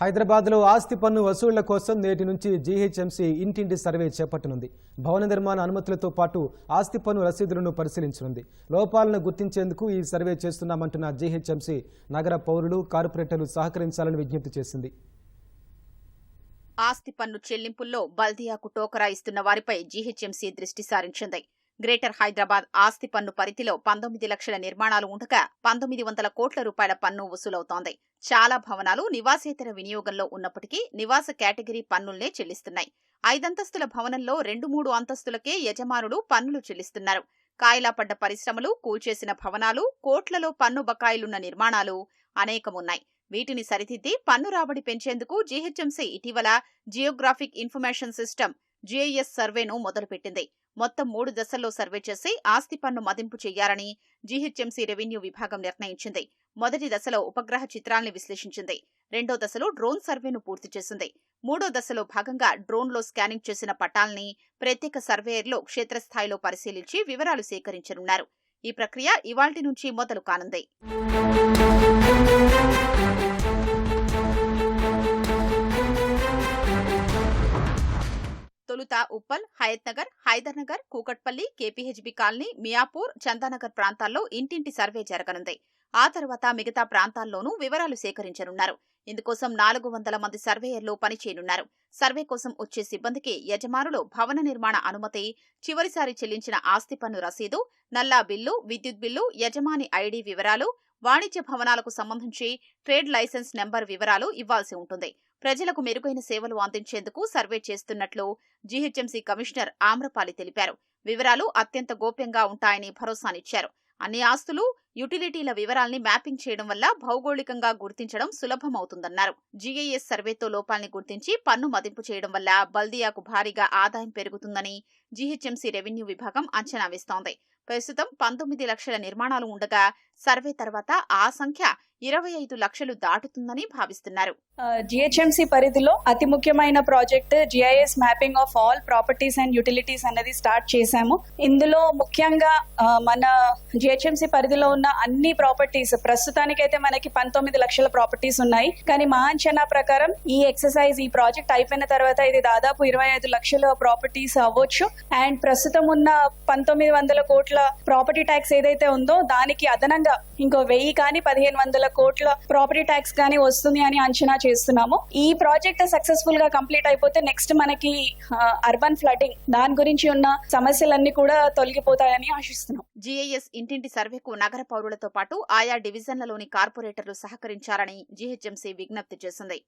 హైదరాబాద్లో ఆస్తి పన్ను వసూళ్ళ కోసం నేటి నుంచి జీహెచ్ఎంసీ ఇంటింటి సర్వే చేపట్టనుంది. భవన నిర్మాణ అనుమతులతో పాటు ఆస్తి పన్ను రసీదులను పరిశీలించనుంది. లోపాలను గుర్తించేందుకు ఈ సర్వే చేస్తున్నామంటున్న జీహెచ్ఎంసీ నగర పౌరులు కార్పొరేటర్లు సహకరించాలని విజ్ఞప్తి చేసింది. ఆస్తి పన్ను చెల్లింపుల్లో బల్దియాకు టోకరా ఇస్తున్న వారిపై జీహెచ్ఎంసీ దృష్టి సారించింది. గ్రేటర్ హైదరాబాద్ ఆస్తి పన్ను పరిధిలో పంతొమ్మిది లక్షల నిర్మాణాలు ఉండగా పంతొమ్మిది వందల కోట్ల రూపాయల పన్ను వసూలవుతోంది. చాలా భవనాలు నివాసేతర వినియోగంలో ఉన్నప్పటికీ నివాస కేటగిరీ పన్నుల్నే చెల్లిస్తున్నాయి. ఐదంతస్తుల భవనంలో రెండు మూడు అంతస్తులకే యజమానులు పన్నులు చెల్లిస్తున్నారు. కాయలాపడ్డ పరిశ్రమలు కూల్చేసిన భవనాలు కోట్లలో పన్ను బకాయిలున్న నిర్మాణాలు అనేకమున్నాయి. వీటిని సరిదిద్ది పన్ను రాబడి పెంచేందుకు జీహెచ్ఎంసీ ఇటీవల జియోగ్రాఫిక్ ఇన్ఫర్మేషన్ సిస్టమ్ జిఐఎస్ సర్వేను మొదలుపెట్టింది. మొత్తం మూడు దశల్లో సర్వే చేసి ఆస్తి పన్ను మదింపు చేయాలని జీహెచ్ఎంసీ రెవెన్యూ విభాగం నిర్ణయించింది. మొదటి దశలో ఉపగ్రహ చిత్రాల్ని విశ్లేషించింది. రెండో దశలో డ్రోన్ సర్వేను పూర్తి చేసింది. మూడో దశలో భాగంగా డ్రోన్లో స్కానింగ్ చేసిన పటాల్ని ప్రత్యేక సర్వేయర్లు క్షేత్రస్థాయిలో పరిశీలించి వివరాలు సేకరించనున్నారు. ఈ ప్రక్రియ ఇవాల్టి నుంచి మొదలు కానుంది Uppal Hayath Nagar Hydernagar Kukatpally KPHB colony Miyapur Chandanagar ప్రాంతాల్లో ఇంటింటి సర్వే జరగనుంది. ఆ తర్వాత మిగతా ప్రాంతాల్లోనూ వివరాలు సేకరించనున్నారు. ఇందుకోసం నాలుగు వందల మంది సర్వేయర్లు పనిచేయనున్నారు. సర్వే కోసం వచ్చే సిబ్బందికి యజమానులు భవన నిర్మాణ అనుమతి చివరిసారి చెల్లించిన ఆస్తి పన్ను రసీదు నల్లా బిల్లు విద్యుత్ బిల్లు యజమాని ఐడి వివరాలు వాణిజ్య భవనాలకు సంబంధించి ట్రేడ్ లైసెన్స్ నెంబర్ వివరాలు ఇవ్వాల్సి ఉంటుంది. ప్రజలకు మెరుగైన సేవలు అందించేందుకు సర్వే చేస్తున్నట్లు జీహెచ్ఎంసీ కమిషనర్ ఆమ్రపాలి తెలిపారు. వివరాలు అత్యంత గోప్యంగా ఉంటాయని భరోసానిచ్చారు. అన్ని ఆస్తులు యుటిలిటీల వివరాల్ని మ్యాపింగ్ చేయడం వల్ల భౌగోళికంగా గుర్తించడం సులభమవుతుందన్నారు. జీఐఎస్ సర్వేతో లోపాల్ని గుర్తించి పన్ను మదింపు చేయడం వల్ల బల్దియాకు భారీగా ఆదాయం పెరుగుతుందని జీహెచ్ఎంసీ రెవెన్యూ విభాగం అంచనా వేస్తోంది. ప్రస్తుతం పంతొమ్మిది లక్షల నిర్మాణాలు ఉండగా సర్వే తర్వాత ఆ సంఖ్య ఇరవై ఐదు లక్షలు దాటుతుందని భావిస్తున్నారు. జిహెచ్ఎంసి పరిధిలో అతి ముఖ్యమైన project GIS mapping of all properties and utilities అనేది స్టార్ట్ చేశాము. ఇందులో ముఖ్యంగా మన జిహెచ్ఎంసి పరిధిలో ఉన్న అన్ని ప్రాపర్టీస్ ప్రస్తుతానికైతే మనకి పంతొమ్మిది లక్షల ప్రాపర్టీస్ ఉన్నాయి. కానీ మా అంచనా ప్రకారం ఈ ఎక్సర్సైజ్ ఈ ప్రాజెక్ట్ అయిపోయిన తర్వాత ఇది దాదాపు ఇరవై ఐదు లక్షల ప్రాపర్టీస్ అవ్వచ్చు. అండ్ ప్రస్తుతం ఉన్న పంతొమ్మిది వందల కోట్ల ప్రాపర్టీ ట్యాక్స్ ఏదైతే ఉందో దానికి అదనంగా ఇంకో వెయ్యి కానీ పదిహేను వందల కోట్ల ప్రాపర్టీ ట్యాక్స్ కానీ వస్తుంది అని అంచనా చేస్తున్నాము. ఈ ప్రాజెక్ట్ సక్సెస్ఫుల్గా కంప్లీట్ అయిపోతే నెక్స్ట్ మనకి అర్బన్ ఫ్లడ్డింగ్ దాని గురించి ఉన్న సమస్యలన్నీ కూడా తొలగిపోతాయని ఆశిస్తున్నాం. జీఐఎస్ ఇంటింటి సర్వేకు నగర పౌరులతో పాటు ఆయా డివిజన్లలోని కార్పొరేటర్లు సహకరించాలని జీహెచ్ఎంసీ విజ్ఞప్తి చేసింది.